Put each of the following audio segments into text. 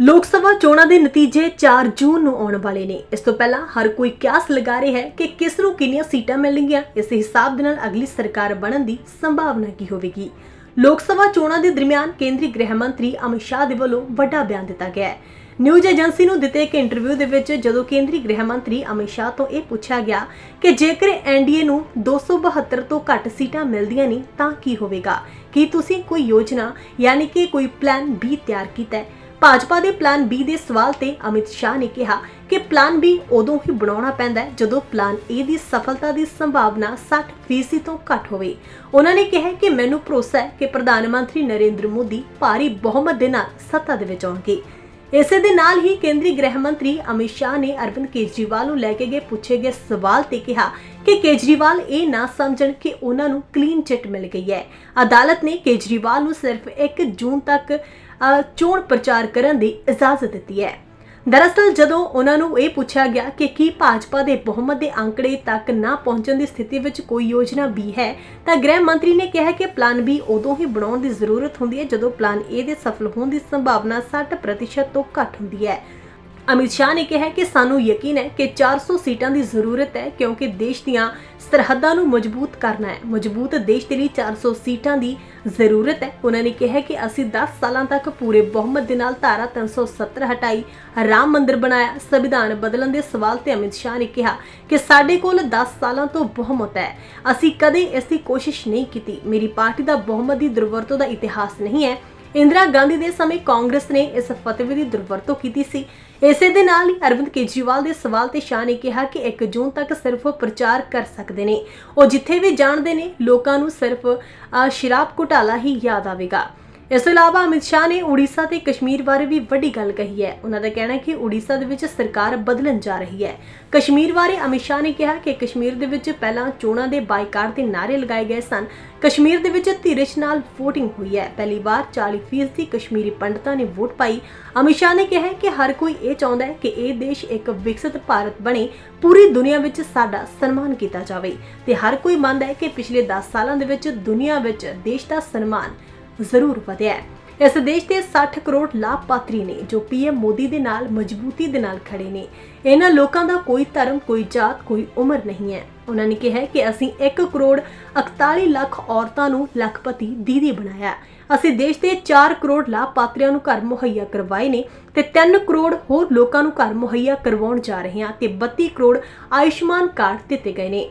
ਲੋਕ ਸਭਾ ਚੋਣਾਂ ਦੇ ਨਤੀਜੇ 4 ਜੂਨ ਨੂੰ ਆਉਣ ਵਾਲੇ ਨੇ। ਇਸ ਤੋਂ ਪਹਿਲਾਂ ਹਰ ਕੋਈ ਕਿਆਸ ਲਗਾ ਰਿਹਾ ਹੈ ਕਿ ਕਿਸ ਨੂੰ ਕਿੰਨੀਆਂ ਸੀਟਾਂ ਮਿਲਣਗੀਆਂ, ਇਸ ਹਿਸਾਬ ਦੇ ਨਾਲ ਅਗਲੀ ਸਰਕਾਰ ਬਣਨ ਦੀ ਸੰਭਾਵਨਾ ਕੀ ਹੋਵੇਗੀ। ਲੋਕ ਸਭਾ ਚੋਣਾਂ ਦੇ ਦਰਮਿਆਨ ਕੇਂਦਰੀ ਗ੍ਰਹਿ ਮੰਤਰੀ ਅਮਿਤ ਸ਼ਾਹ ਦੇ ਵੱਲੋਂ ਵੱਡਾ ਬਿਆਨ ਦਿੱਤਾ ਗਿਆ ਹੈ। ਨਿਊਜ਼ ਏਜੰਸੀ ਨੂੰ ਦਿੱਤੇ ਇੱਕ ਇੰਟਰਵਿਊ ਦੇ ਵਿੱਚ ਜਦੋਂ ਕੇਂਦਰੀ ਗ੍ਰਹਿ ਮੰਤਰੀ ਅਮਿਤ ਸ਼ਾਹ ਤੋਂ ਇਹ ਪੁੱਛਿਆ ਗਿਆ ਕਿ ਜੇਕਰ ਐਨਡੀਏ ਨੂੰ 272 ਤੋਂ ਘੱਟ ਸੀਟਾਂ ਮਿਲਦੀਆਂ ਨਹੀਂ ਤਾਂ ਕੀ ਹੋਵੇਗਾ? ਕੀ ਤੁਸੀਂ ਕੋਈ ਯੋਜਨਾ, ਯਾਨੀ ਕਿ ਕੋਈ ਪਲਾਨ B ਤਿਆਰ ਕੀਤਾ ਹੈ? ਭਾਜਪਾ ਦੇ ਪਲਾਨ B ਦੇ ਸਵਾਲ ਤੇ ਅਮਿਤ ਸ਼ਾਹ ਨੇ ਕਿਹਾ ਕਿ ਪਲਾਨ B ਉਦੋਂ ਹੀ ਬਣਾਉਣਾ ਪੈਂਦਾ ਹੈ ਜਦੋਂ ਪਲਾਨ A ਦੀ ਸਫਲਤਾ ਦੀ ਸੰਭਾਵਨਾ 60% ਤੋਂ ਘੱਟ ਹੋਵੇ। ਉਹਨਾਂ ਨੇ ਕਿਹਾ ਕਿ ਮੈਨੂੰ ਭਰੋਸਾ ਹੈ ਕਿ ਪ੍ਰਧਾਨ ਮੰਤਰੀ ਨਰਿੰਦਰ ਮੋਦੀ ਭਾਰੀ ਬਹੁਮਤ ਦੇ ਨਾਲ ਸੱਤਾ ਦੇ ਵਿੱਚ ਆਉਣਗੇ। ਇਸੇ ਦੇ ਨਾਲ ਹੀ ਕੇਂਦਰੀ ਗ੍ਰਹਿ ਮੰਤਰੀ ਅਮਿਤ ਸ਼ਾਹ ਨੇ ਅਰਵਿੰਦ ਕੇਜਰੀਵਾਲ ਨੂੰ ਲੈ ਕੇ ਗਏ ਪੁੱਛੇ ਗਏ ਸਵਾਲ ਤੇ ਕਿਹਾ ਕਿ ਕੇਜਰੀਵਾਲ ਇਹ ਨਾ ਸਮਝਣ ਕਿ ਉਹਨਾਂ ਨੂੰ ਕਲੀਨ ਚਿੱਟ ਮਿਲ ਗਈ ਹੈ। ਅਦਾਲਤ ਨੇ ਕੇਜਰੀਵਾਲ ਨੂੰ ਸਿਰਫ 1 ਜੂਨ ਤੱਕ ਚੋਣ ਪ੍ਰਚਾਰ ਕਰਨ ਦੀ ਇਜਾਜ਼ਤ ਦਿੱਤੀ ਹੈ। ਦਰਅਸਲ ਜਦੋਂ ਉਹਨਾਂ ਨੂੰ ਇਹ ਪੁੱਛਿਆ ਗਿਆ ਕਿ ਕੀ ਭਾਜਪਾ ਦੇ ਬਹੁਮਤ ਦੇ ਅੰਕੜੇ ਤੱਕ ਨਾ ਪਹੁੰਚਣ ਦੀ ਸਥਿਤੀ ਵਿੱਚ ਕੋਈ ਯੋਜਨਾ ਵੀ ਹੈ, ਤਾਂ ਗ੍ਰਹਿ ਮੰਤਰੀ ਨੇ ਕਿਹਾ ਕਿ ਪਲਾਨ ਬੀ ਉਦੋਂ ਹੀ ਬਣਾਉਣ ਦੀ ਜ਼ਰੂਰਤ ਹੁੰਦੀ ਹੈ ਜਦੋਂ ਪਲਾਨ ਏ ਦੇ ਸਫਲ ਹੋਣ ਦੀ ਸੰਭਾਵਨਾ 60% ਤੋਂ ਘੱਟ ਹੁੰਦੀ ਹੈ। ਅਮਿਤ ਸ਼ਾਹ ਨੇ ਕਿਹਾ ਕਿ ਸਾਨੂੰ ਯਕੀਨ ਹੈ ਕਿ 400 ਸੀਟਾਂ ਦੀ ਜ਼ਰੂਰਤ ਹੈ ਕਿਉਂਕਿ ਦੇਸ਼ ਦੀਆਂ ਸਰਹੱਦਾਂ ਨੂੰ ਮਜ਼ਬੂਤ ਕਰਨਾ ਹੈ। ਮਜ਼ਬੂਤ ਦੇਸ਼ ਦੇ ਲਈ 400 ਸੀਟਾਂ ਦੀ ਜ਼ਰੂਰਤ ਹੈ। ਉਹਨਾਂ ਨੇ ਕਿਹਾ ਕਿ ਅਸੀਂ 10 ਸਾਲਾਂ ਤੱਕ ਪੂਰੇ ਬਹੁਮਤ ਦੇ ਨਾਲ ਧਾਰਾ 370 ਹਟਾਈ ਰਾਮ ਮੰਦਿਰ ਬਣਾਇਆ। ਸੰਵਿਧਾਨ ਬਦਲਣ ਦੇ ਸਵਾਲ ਤੇ ਅਮਿਤ ਸ਼ਾਹ ਨੇ ਕਿਹਾ ਕਿ ਸਾਡੇ ਕੋਲ 10 ਸਾਲਾਂ ਤੋਂ ਬਹੁਮਤ ਹੈ। ਅਸੀਂ ਕਦੇ ਇਸ ਦੀ ਕੋਸ਼ਿਸ਼ ਨਹੀਂ ਕੀਤੀ। ਮੇਰੀ ਪਾਰਟੀ ਦਾ ਬਹੁਮਤ ਦੀ ਦੁਰਵਰਤੋਂ ਦਾ ਇਤਿਹਾਸ ਨਹੀਂ ਹੈ। ਇੰਦਰਾ ਗਾਂਧੀ ਦੇ ਸਮੇਂ ਕਾਂਗਰਸ ਨੇ ਇਸ ਫਤਵੇ ਦੀ ਦੁਰਵਰਤੋਂ ਕੀਤੀ ਸੀ। ਇਸੇ ਦੇ ਨਾਲ ਹੀ ਅਰਵਿੰਦ ਕੇਜਰੀਵਾਲ ਦੇ ਸਵਾਲ ਤੇ ਸ਼ਾਹ ਨੇ ਕਿਹਾ ਕਿ 1 ਜੂਨ ਤੱਕ ਸਿਰਫ ਪ੍ਰਚਾਰ ਕਰ ਸਕਦੇ ਨੇ। ਉਹ ਜਿੱਥੇ ਵੀ ਜਾਣਦੇ ਨੇ, ਲੋਕਾਂ ਨੂੰ ਸਿਰਫ ਸ਼ਰਾਬ ਘੁਟਾਲਾ ਹੀ ਯਾਦ ਆਵੇਗਾ। ਇਸ ਤੋਂ ਇਲਾਵਾ ਅਮਿਤ ਸ਼ਾਹ ਨੇ ਉੜੀਸਾ ਤੇ ਕਸ਼ਮੀਰ ਬਾਰੇ ਵੀ ਵੱਡੀ ਗੱਲ ਕਹੀ ਹੈ। ਉਹਨਾਂ ਦਾ ਕਹਿਣਾ ਹੈ ਕਿ ਉੜੀਸਾ ਦੇ ਵਿੱਚ ਸਰਕਾਰ ਬਦਲਣ ਜਾ ਰਹੀ ਹੈ। ਕਸ਼ਮੀਰ ਬਾਰੇ ਅਮਿਤ ਸ਼ਾਹ ਨੇ ਕਿਹਾ ਕਿ ਕਸ਼ਮੀਰ ਦੇ ਵਿੱਚ ਪਹਿਲਾਂ ਚੋਣਾਂ ਦੇ ਬਾਈਕਾਟ ਦੇ ਨਾਰੇ ਲਗਾਏ ਗਏ ਸਨ। ਕਸ਼ਮੀਰ ਦੇ ਵਿੱਚ ਧੀਰਜ ਨਾਲ VOTING ਹੋਈ ਹੈ। ਪਹਿਲੀ ਵਾਰ 40% ਕਸ਼ਮੀਰੀ ਪੰਡਤਾਂ ਨੇ ਵੋਟ ਪਾਈ। ਅਮਿਤ ਸ਼ਾਹ ਨੇ ਕਿਹਾ ਕਿ ਹਰ ਕੋਈ ਇਹ ਚਾਹੁੰਦਾ ਹੈ ਕਿ ਇਹ ਦੇਸ਼ ਇੱਕ ਵਿਕਸਿਤ ਭਾਰਤ ਬਣੇ। ਪੂਰੀ ਦੁਨੀਆ ਵਿੱਚ ਸਾਡਾ ਸਨਮਾਨ ਕੀਤਾ ਜਾਵੇ। ਤੇ ਹਰ ਕੋਈ ਮੰਨਦਾ ਹੈ ਕਿ ਪਿਛਲੇ 10 ਸਾਲਾਂ ਦੇ ਵਿੱਚ ਦੁਨੀਆ ਵਿੱਚ ਦੇਸ਼ ਦਾ ਸਨਮਾਨ ਜ਼ਰੂਰ ਵਧਿਆ ਹੈ। ਇਸ ਦੇਸ਼ ਦੇ 60 ਕਰੋੜ ਲਾਭਪਾਤਰੀ ਨੇ, ਜੋ ਪੀਐਮ ਮੋਦੀ ਦੇ ਨਾਲ ਮਜ਼ਬੂਤੀ ਦੇ ਨਾਲ ਖੜੇ ਨੇ, ਇਹਨਾਂ ਲੋਕਾਂ ਦਾ ਕੋਈ ਧਰਮ, ਕੋਈ ਜਾਤ, ਕੋਈ ਉਮਰ ਨਹੀਂ ਹੈ। ਉਹਨਾਂ ਨੇ ਕਿਹਾ ਕਿ ਅਸੀਂ 1 ਕਰੋੜ 41 ਲੱਖ ਔਰਤਾਂ ਨੂੰ ਲੱਖਪਤੀ ਦੀਦੀ ਬਣਾਇਆ ਅਸੀਂ ਦੇਸ਼ ਦੇ 4 ਕਰੋੜ ਲਾਭਪਾਤਰੀਆਂ ਨੂੰ ਘਰ ਮੁਹੱਈਆ ਕਰਵਾਏ ਨੇ ਤੇ 3 ਕਰੋੜ ਹੋਰ ਲੋਕਾਂ ਨੂੰ ਘਰ ਮੁਹੱਈਆ ਕਰਵਾਉਣ ਜਾ ਰਹੇ ਹਾਂ ਤੇ 32 ਕਰੋੜ ਆਯੁਸ਼ਮਾਨ ਕਾਰਡ ਦਿੱਤੇ ਗਏ ਨੇ।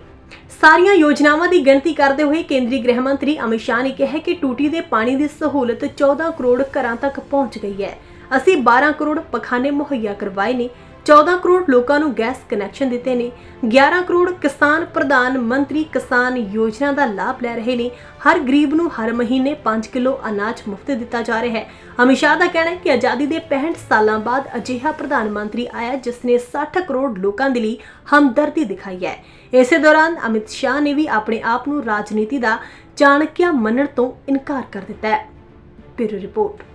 ਸਾਰੀਆਂ ਯੋਜਨਾਵਾਂ ਦੀ ਗਿਣਤੀ ਕਰਦੇ ਹੋਏ ਕੇਂਦਰੀ ਗ੍ਰਹਿ ਮੰਤਰੀ ਅਮਿਤ ਸ਼ਾਹ ਨੇ ਕਿਹਾ ਕਿ ਟੂਟੀ ਦੇ ਪਾਣੀ ਦੀ ਸਹੂਲਤ 14 ਕਰੋੜ ਘਰਾਂ ਤੱਕ ਪਹੁੰਚ ਗਈ ਹੈ। ਅਸੀਂ 12 ਕਰੋੜ ਪਖਾਨੇ ਮੁਹੱਈਆ ਕਰਵਾਏ ਨੇ। 14 ਕਰੋੜ ਲੋਕਾਂ ਨੂੰ ਗੈਸ ਕਨੈਕਸ਼ਨ ਦਿੱਤੇ ਨੇ। 11 ਕਰੋੜ ਕਿਸਾਨ ਪ੍ਰਧਾਨ ਮੰਤਰੀ ਕਿਸਾਨ ਯੋਜਨਾ ਦਾ ਲਾਭ ਲੈ ਰਹੇ ਨੇ। ਹਰ ਗਰੀਬ ਨੂੰ ਹਰ ਮਹੀਨੇ 5 ਕਿਲੋ ਅਨਾਜ ਮੁਫਤ ਦਿੱਤਾ ਜਾ ਰਿਹਾ ਹੈ। ਅਮਿਤ ਸ਼ਾਹ ਦਾ ਕਹਿਣਾ ਹੈ ਕਿ ਆਜ਼ਾਦੀ ਦੇ 65 ਸਾਲਾਂ ਬਾਅਦ ਅਜਿਹਾ ਪ੍ਰਧਾਨ ਮੰਤਰੀ ਆਇਆ ਜਿਸ ਨੇ 60 ਕਰੋੜ ਲੋਕਾਂ ਦੇ ਲਈ ਹਮਦਰਦੀ ਦਿਖਾਈ ਹੈ। ਇਸੇ ਦੌਰਾਨ ਅਮਿਤ ਸ਼ਾਹ ਨੇ ਵੀ ਆਪਣੇ ਆਪ ਨੂੰ ਰਾਜਨੀਤੀ ਦਾ ਚਾਣਕਿਆ ਮੰਨਣ ਤੋਂ ਇਨਕਾਰ ਕਰ ਦਿੱਤਾ ਹੈ। Bureau report.